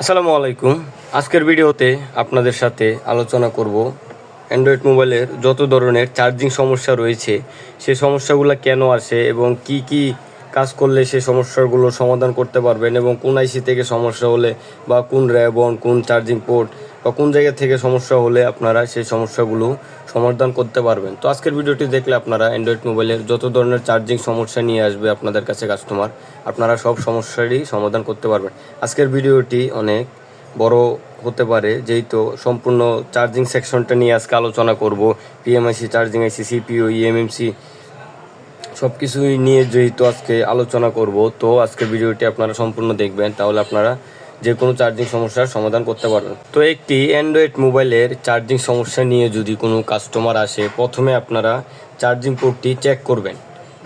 আসসালামু আলাইকুম। আজকের ভিডিওতে আপনাদের সাথে আলোচনা করব অ্যান্ড্রয়েড মোবাইলের যত ধরনের চার্জিং সমস্যা রয়েছে, সে সমস্যাগুলো কেন আসে এবং কি কি কাজ করলে সে সমস্যাগুলো সমাধান করতে পারবেন এবং কোন আইসি থেকে সমস্যা হলে বা কোন র্যাবন কোন চার্জিং পোর্ট বা কোন জায়গা থেকে সমস্যা হলে আপনারা সেই সমস্যাগুলো সমাধান করতে পারবেন। তো আজকের ভিডিওটি দেখলে আপনারা অ্যান্ড্রয়েড মোবাইলের যত ধরনের চার্জিং সমস্যা নিয়ে আসবে আপনাদের কাছে কাস্টমার আপনারা সব সমস্যারই সমাধান করতে পারবেন। আজকের ভিডিওটি অনেক বড় হতে পারে, যেহেতু সম্পূর্ণ চার্জিং সেকশনটা নিয়ে আজকে আলোচনা করব। PMIC charging IC CPU eMMC সব কিছুই নিয়ে যেহেতু আজকে আলোচনা করব, তো আজকের ভিডিওটি আপনারা সম্পূর্ণ দেখবেন। তাহলে আপনারা যে কোনো চার্জিং সমস্যার সমাধান করতে পারবেন। তো একটি অ্যান্ড্রয়েড মোবাইলের চার্জিং সমস্যা নিয়ে যদি কোনো কাস্টমার আসে, প্রথমে আপনারা চার্জিং পোর্টটি চেক করবেন।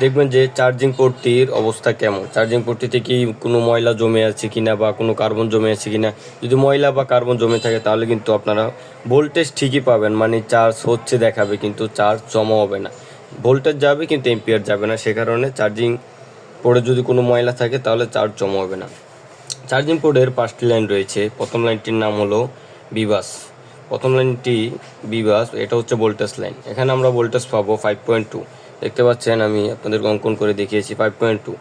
দেখবেন যে চার্জিং পোর্টটির অবস্থা কেমন? চার্জিং পোর্টটিতে কি কোনো ময়লা জমে আছে কিনা বা কোনো কার্বন জমে আছে কিনা? যদি ময়লা বা কার্বন জমে থাকে, তাহলে কিন্তু আপনারা ভোল্টেজ ঠিকই পাবেন মানে চার্জ হচ্ছে দেখাবে, কিন্তু চার্জ জমা হবে না। ভোল্টেজ যাবে, কিন্তু এম্পিয়ার যাবে না। সে কারণে চার্জিং পরে যদি কোনো ময়লা থাকে, তাহলে চার্জ জমা হবে না। চার্জিং পোর্টের পাঁচটি লাইন রয়েছে। প্রথম লাইনটির নাম হলো বিবাস প্রথম লাইনটি বিবাস এটা হচ্ছে ভোল্টেজ লাইন। এখানে আমরা ভোল্টেজ পাবো ফাইভ পয়েন্ট টু দেখতে পাচ্ছেন, আমি আপনাদের অঙ্কন করে দেখিয়েছি ফাইভ পয়েন্ট টু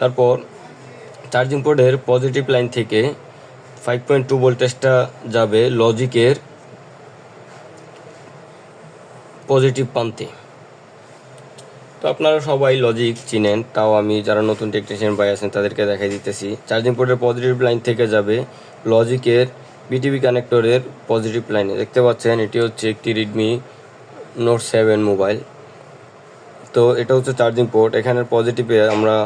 তারপর চার্জিং পোর্টের পজিটিভ লাইন থেকে ফাইভ পয়েন্ট টু ভোল্টেজটা যাবে লজিকের পজিটিভ প্রান্তে। তো আপনারা সবাই লজিক চিনেন, তাও আমি যারা নতুন টেকনিশিয়ান ভাই আছেন তাদেরকে দেখাই দিতেছি। চার্জিং পোর্টের পজিটিভ লাইন থেকে যাবে লজিকের বিটিভি কানেক্টরের পজিটিভ লাইনে দেখতে পাচ্ছেন, এটি হচ্ছে একটি রেডমি নোট সেভেন মোবাইল তো এটা হচ্ছে চার্জিং পোর্ট এখানের পজিটিভে আমরা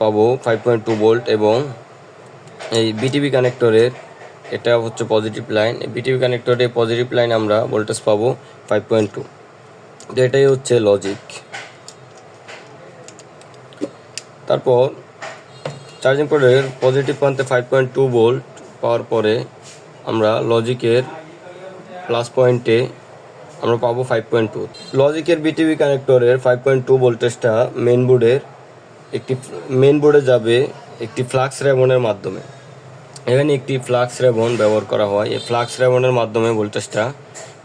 পাবো ফাইভ পয়েন্ট টু ভোল্ট এবং এই বিটিভি কানেক্টরের এটা হচ্ছে পজিটিভ লাইন বিটিভি কানেক্টরে পজিটিভ লাইন আমরা ভোল্টেজ পাবো ফাইভ পয়েন্ট টু তো এটাই হচ্ছে লজিক তারপর চার্জিং পোর্টের পজিটিভ প্রান্তে ফাইভ পয়েন্ট টু ভোল্ট পাওয়ার পরে আমরা লজিকের প্লাস পয়েন্টে আমরা পাবো ফাইভ পয়েন্ট টু লজিকের বিটিভি কানেক্টরের ফাইভ পয়েন্ট টু ভোল্টেজটা মেন বোর্ডের একটি মেন বোর্ডে যাবে একটি ফ্লাক্স রেবনের মাধ্যমে। এখানে একটি ফ্লাক্স রেবন ব্যবহার করা হয়। এই ফ্লাক্স রেবনের মাধ্যমে ভোল্টেজটা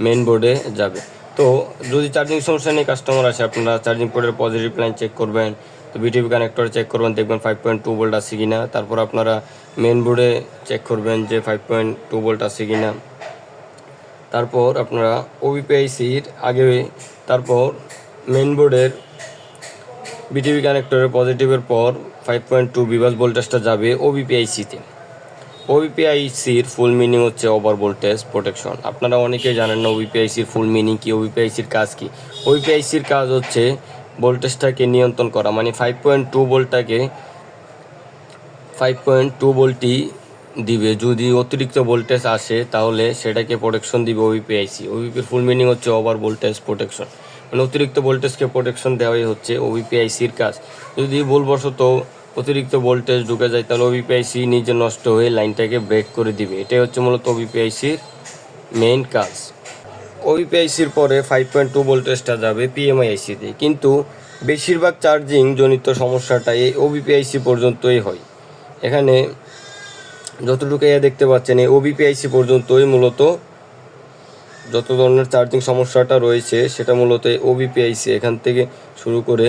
মেন বোর্ডে যাবে। তো যদি চার্জিং সমস্যা নিয়ে কাস্টমার আসে আপনারা চার্জিং পোর্টের পজিটিভ লাইন চেক করবেন। তো বিটিভি কানেক্টর চেক করবেন, দেখবেন ফাইভ পয়েন্ট টু ভোল্ট আছে কিনা। তারপর আপনারা মেন বোর্ডে চেক করবেন যে ফাইভ পয়েন্ট টু ভোল্ট আছে কি না তারপর আপনারা ওবিপিআইসির আগে, তারপর মেন বোর্ডের বিটিভি কানেক্টরের পজিটিভের পর ফাইভ পয়েন্ট টু বিভাস ভোল্টেজটা যাবে ওবিপিআইসিতে ওবিপিআইসির ফুল মিনিং হচ্ছে ওভার ভোল্টেজ প্রোটেকশন আপনারা অনেকেই জানেন না ওবিপিআইসির ফুল মিনিং কি ওবিপিআইসির কাজ কি। ওবিপিআইসির কাজ হচ্ছে ভোল্টেজটাকে নিয়ন্ত্রণ করা মানে ফাইভ পয়েন্ট টু ভোল্টটাকে ফাইভ পয়েন্ট টু ভোল্টই দিবে। যদি অতিরিক্ত ভোল্টেজ আসে, তাহলে সেটাকে প্রোটেকশন দিবে ওবিপিআইসি ওবিপির ফুল মিনিং হচ্ছে ওভার ভোল্টেজ প্রোটেকশন মানে অতিরিক্ত ভোল্টেজকে প্রোটেকশন দেওয়াই হচ্ছে ওবিপিআইসির কাজ। যদি ভুলবশত অতিরিক্ত ভোল্টেজ ঢুকে যায়, তাহলে ওবিপিআইসি নিজে নষ্ট হয়ে লাইনটাকে ব্রেক করে দিবে। এটাই হচ্ছে মূলত ওবিপিআইসির মেইন কাজ। ওবিপিআইসির পরে ফাইভ পয়েন্ট টু ভোল্টেজটা যাবে পিএমআইআইসিতে কিন্তু বেশিরভাগ চার্জিং জনিত সমস্যাটা এই ওবিপিআইসি পর্যন্তই হয়। এখানে যতটুকু এ দেখতে পাচ্ছেন, এই ওবিপিআইসি পর্যন্তই মূলত যত ধরনের চার্জিং সমস্যাটা রয়েছে, সেটা মূলত ওবিপিআইসি এখান থেকে শুরু করে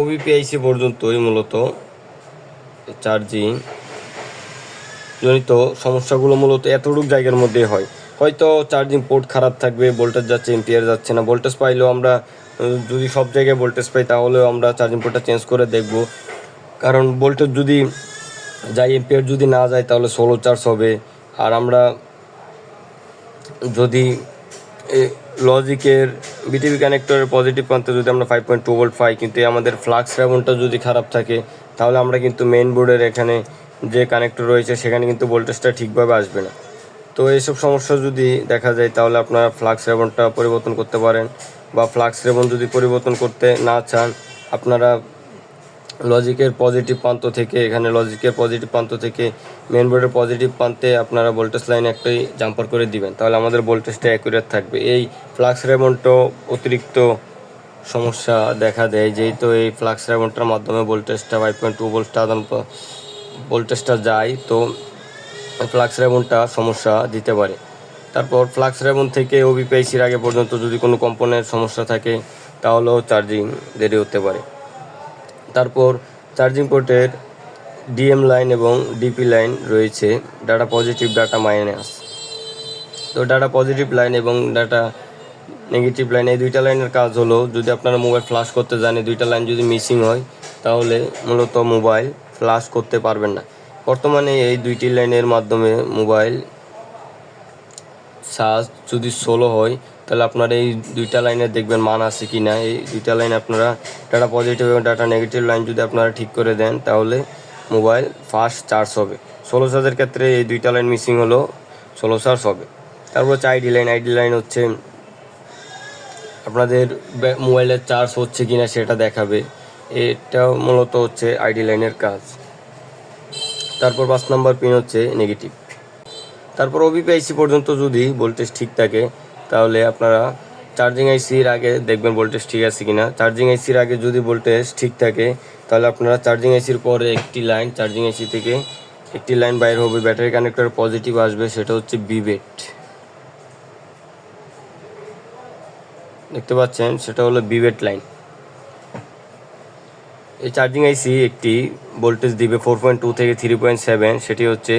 ওবিপিআইসি পর্যন্তই মূলত চার্জিং জনিত সমস্যাগুলো মূলত এতটুকু জায়গার মধ্যে হয়। হয়তো চার্জিং পোর্ট খারাপ থাকবে ভোল্টেজ যাচ্ছে এম্পিয়ার যাচ্ছে না ভোল্টেজ পাইলেও আমরা যদি সব জায়গায় ভোল্টেজ পাই তাহলেও আমরা চার্জিং পোর্টটা চেঞ্জ করে দেখব। কারণ ভোল্টেজ যদি যাই এম্পিয়ার যদি না যায় তাহলে সোলো চার্জ হবে। আর আমরা যদি লজিকের বিটিভি কানেক্টরের পজিটিভ প্রান্তে যদি আমরা ফাইভ পয়েন্ট টু ভোল্ট পাই, কিন্তু আমাদের ফ্লাক্স রেবনটা যদি খারাপ থাকে, তাহলে আমরা কিন্তু মেইন বোর্ডের এখানে যে কানেক্টর রয়েছে, সেখানে কিন্তু ভোল্টেজটা ঠিকভাবে আসবে না। তো এইসব সমস্যা যদি দেখা যায়, তাহলে আপনারা ফ্লাক্স রেবনটা পরিবর্তন করতে পারেন বা ফ্লাক্স রেবন যদি পরিবর্তন করতে না চান, আপনারা লজিকের পজিটিভ প্রান্ত থেকে, এখানে লজিকের পজিটিভ প্রান্ত থেকে মেন বোর্ডের পজিটিভ প্রান্তে আপনারা ভোল্টেজ লাইন একটাই জাম্পার করে দিবেন। তাহলে আমাদের ভোল্টেজটা অ্যাকুরেট থাকবে। এই ফ্লাক্স রেমনটাও অতিরিক্ত সমস্যা দেখা দেয়, যেহেতু এই ফ্লাক্স রেমনটার মাধ্যমে ভোল্টেজটা ফাইভ পয়েন্ট টু ভোল্টটা আদান ভোল্টেজটা যায়। তো ফ্লাক্স রেবনটা সমস্যা দিতে পারে। তারপর ফ্লাক্স রেবন থেকে ওবিপিআইসির আগে পর্যন্ত যদি কোনো কম্পোনেন্ট সমস্যা থাকে, তাহলেও চার্জিং দেরি হতে পারে। তারপর চার্জিং পোর্টের ডিএম লাইন এবং ডিপি লাইন রয়েছে, ডাটা পজিটিভ, ডাটা মাইনাস। তো ডাটা পজিটিভ লাইন এবং ডাটা নেগেটিভ লাইন, এই দুইটা লাইনের কাজ হলো, যদি আপনারা মোবাইল ফ্লাশ করতে জানে দুইটা লাইন যদি মিসিং হয়, তাহলে মূলত মোবাইল ফ্লাশ করতে পারবেন না। বর্তমানে এই দুইটি লাইনের মাধ্যমে মোবাইল চার্জ যদি সোলো হয়, তাহলে আপনারা এই দুইটা লাইনে দেখবেন মান আছে কি না। এই দুইটা লাইন আপনারা ডাটা পজিটিভ এবং ডাটা নেগেটিভ লাইন যদি আপনারা ঠিক করে দেন, তাহলে মোবাইল ফাস্ট চার্জ হবে। ষোলো চার্জের ক্ষেত্রে এই দুইটা লাইন মিসিং হলো, ষোলো চার্জ হবে। তারপর হচ্ছে আইডি লাইন। আইডি লাইন হচ্ছে আপনাদের মোবাইলের চার্জ হচ্ছে কি না সেটা দেখাবে। এটা মূলত হচ্ছে আইডি লাইনের কাজ। তারপর পাঁচ নাম্বার পিন হচ্ছে নেগেটিভ তারপর ওবিপিআইসি পর্যন্ত যদি ভোল্টেজ ঠিক থাকে, তাহলে আপনারা চার্জিং আইসির আগে দেখবেন ভোল্টেজ ঠিক আছে কিনা। চার্জিং আইসির আগে যদি ভোল্টেজ ঠিক থাকে, তাহলে আপনারা চার্জিং আইসির পরে একটি লাইন চার্জিং আইসি থেকে একটি লাইন বাইর হবে। ব্যাটারি কানেক্টর পজিটিভ আসবে, সেটা হচ্ছে বিবেট দেখতে পাচ্ছেন, সেটা হলো বিবেট লাইন এই চার্জিং আইসি একটি ভোল্টেজ দিবে ফোর পয়েন্ট টু থেকে থ্রি পয়েন্ট সেভেন সেটি হচ্ছে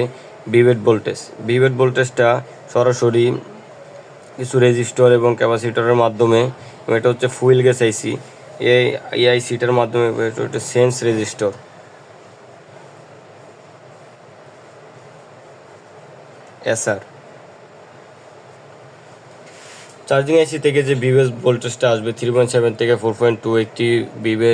বিভেট ভোল্টেজ বিভেট ভোল্টেজটা সরাসরি কিছু রেজিস্টর এবং ক্যাপাসিটরের মাধ্যমে এটা হচ্ছে ফুয়েল গ্যাস আইসি এই এই আইসিটার মাধ্যমে এটা sense resistor SR charging IC থেকে যে বিভেস ভোল্টেজটা আসবে থ্রি পয়েন্ট সেভেন থেকে ফোর পয়েন্ট টু একটি বিভে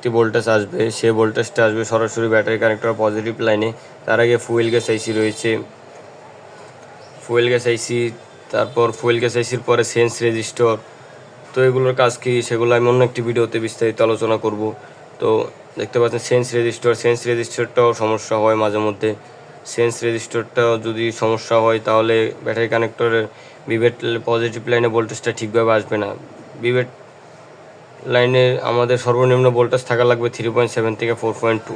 একটি ভোল্টেজ আসবে সে ভোল্টেজটা আসবে সরাসরি ব্যাটারি কানেক্টর পজিটিভ লাইনে তার আগে ফুয়েল গ্যাস আইসি রয়েছে। ফুয়েল গ্যাস আইসি তারপর ফুয়েল গ্যাস আইসির পরে সেন্স রেজিস্টর তো এগুলোর কাজ কি? সেগুলো আমি অন্য একটি ভিডিওতে বিস্তারিত আলোচনা করব। তো দেখতে পাচ্ছেন সেন্স রেজিস্টর সেন্স রেজিস্টরটাও সমস্যা হয় মাঝে মধ্যে। সেন্স রেজিস্টরটাও যদি সমস্যা হয়, তাহলে ব্যাটারি কানেক্টরের বিভেট পজিটিভ লাইনে ভোল্টেজটা ঠিকভাবে আসবে না। বিভেট লাইনে আমাদের সর্বনিম্ন ভোল্টেজ থাকা লাগবে থ্রি পয়েন্ট সেভেন থেকে ফোর পয়েন্ট টু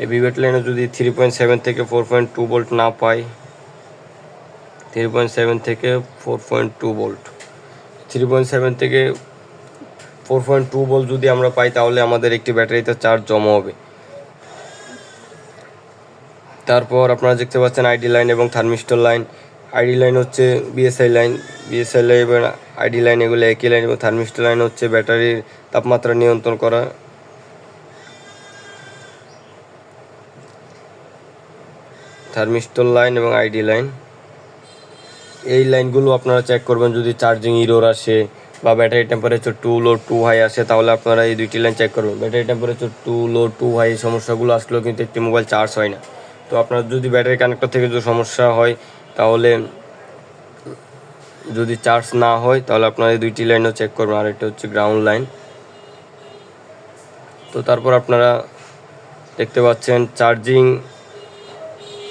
এই বিভেট লাইনে যদি থ্রি পয়েন্ট সেভেন থেকে ফোর পয়েন্ট টু ভোল্ট না পাই থ্রি পয়েন্ট সেভেন থেকে four point two volt. Three point seven থেকে ফোর পয়েন্ট টু ভোল্ট যদি আমরা পাই, তাহলে আমাদের একটি ব্যাটারিতে চার্জ জমা হবে। তারপর আপনারা দেখতে পাচ্ছেন আইডি লাইন এবং থার্মিস্টর লাইন। আইডি লাইন হচ্ছে বিএসআই লাইন। বিএসআই লাইন এবং আইডি লাইন এগুলো একই লাইন এবং থার্মিস্টর লাইন হচ্ছে ব্যাটারির তাপমাত্রা নিয়ন্ত্রণ করা। থার্মিস্টর লাইন এবং আইডি লাইন। এই লাইনগুলো আপনারা চেক করবেন যদি চার্জিং ইরোর আসে বা battery temperature too low too high আসে, তাহলে আপনারা এই দুইটি লাইন চেক করবেন। Battery temperature too low too high সমস্যাগুলো আসলেও কিন্তু একটি মোবাইল চার্জ হয় না। তো আপনার যদি ব্যাটারি কানেক্টর থেকে যদি সমস্যা হয় তাহলে যদি চার্জ না হয়, তাহলে আপনারা এই দুইটি লাইনও চেক করবেন। আর এটা হচ্ছে গ্রাউন্ড লাইন তো তারপর আপনারা দেখতে পাচ্ছেন চার্জিং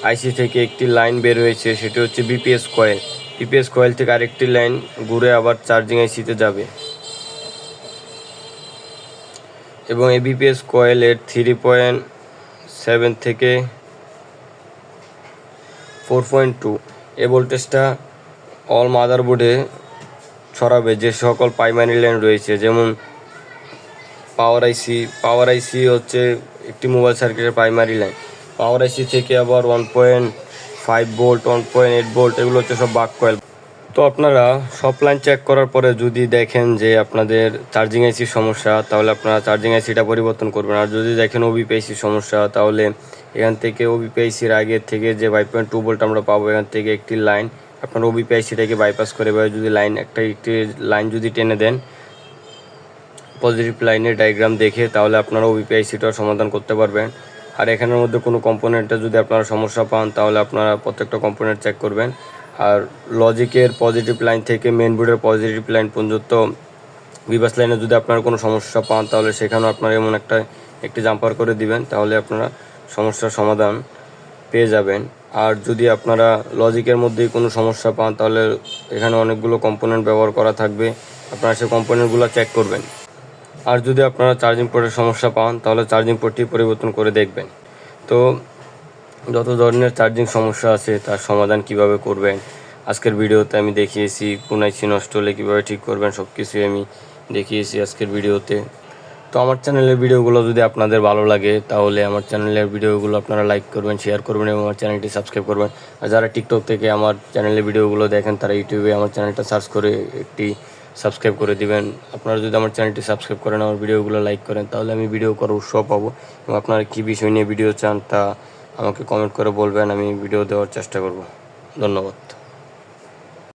আইসি থেকে একটি লাইন বের হয়েছে, সেটি হচ্ছে বিপিএস কয়েল বিপিএস কয়েল থেকে আরেকটি লাইন ঘুরে আবার চার্জিং আইসিতে যাবে। এবং এই বিপিএস কয়েলের থ্রি পয়েন্ট সেভেন থেকে ফোর পয়েন্ট টু। এ ভোল্টেজটা অল মাদারবোর্ডে ছড়াবে, যে সকল প্রাইমারি লাইন রয়েছে, যেমন পাওয়ার আইসি পাওয়ার আইসি হচ্ছে একটি মোবাইল সার্কিটের প্রাইমারি লাইন পাওয়ার আইসি থেকে আবার one point five volt one point eight volt এগুলো হচ্ছে সব বাক কয়েল তো আপনারা সব লাইন চেক করার পরে যদি দেখেন যে আপনাদের চার্জিং আইসির সমস্যা, তাহলে আপনারা চার্জিং আইসিটা পরিবর্তন করবেন। আর যদি দেখেন ওবিপিআইসির সমস্যা, তাহলে এখান থেকে ওবিপিআইসির আগে থেকে যে ফাইভ পয়েন্ট টু ভোল্ট আমরা পাবো, এখান থেকে একটি লাইন আপনার ওবিপিআইসিটাকে বাইপাস করে বা যদি লাইন একটা একটি লাইন যদি টেনে দেন পজিটিভ লাইনের ডায়াগ্রাম দেখে, তাহলে আপনারা ওবিপিআইসিটার সমাধান করতে পারবেন। আর এখানের মধ্যে কোনো কম্পোনেন্টে যদি আপনারা সমস্যা পান, তাহলে আপনারা প্রত্যেকটা কম্পোনেন্ট চেক করবেন। আর লজিকের পজিটিভ লাইন থেকে মেন বোর্ডের পজিটিভ লাইন পর্যন্ত বিবাস লাইনে যদি আপনারা কোনো সমস্যা পান, তাহলে সেখানেও আপনারা এমন একটা, একটি জাম্পার করে দিবেন, তাহলে আপনারা সমস্যার সমাধান পেয়ে যাবেন। আর যদি আপনারা লজিকের মধ্যেই কোনো সমস্যা পান, তাহলে এখানে অনেকগুলো কম্পোনেন্ট ব্যবহার করা থাকবে। আপনারা সেই কম্পোনেন্টগুলো চেক করবেন। আর যদি আপনারা চার্জিং পোর্টের সমস্যা পান, তাহলে চার্জিং পোর্টটি পরিবর্তন করে দেখবেন। তো যত ধরনের চার্জিং সমস্যা আছে, তার সমাধান কীভাবে করবেন? আজকের ভিডিওতে আমি দেখিয়েছি কোন আইসি নষ্ট হলে কীভাবে ঠিক করবেন সব কিছুই আমি দেখিয়েছি আজকের ভিডিওতে। তো আমার চ্যানেলের ভিডিওগুলো যদি আপনাদের ভালো লাগে, তাহলে আমার চ্যানেলের ভিডিওগুলো আপনারা লাইক করবেন শেয়ার করবেন এবং আমার চ্যানেলটি সাবস্ক্রাইব করবেন। আর যারা টিকটক থেকে আমার চ্যানেলের ভিডিওগুলো দেখেন, তারা ইউটিউবে আমার চ্যানেলটা সার্চ করে একটি সাবস্ক্রাইব করে দিবেন। আপনারা যদি আমার চ্যানেলটি সাবস্ক্রাইব করেন, আমার ভিডিওগুলো লাইক করেন, তাহলে আমি ভিডিও করার উৎসাহ পাবো। এবং আপনারা কী বিষয় নিয়ে ভিডিও চান, তা আমাকে কমেন্ট করে বলবেন আমি ভিডিও দেওয়ার চেষ্টা করব। ধন্যবাদ।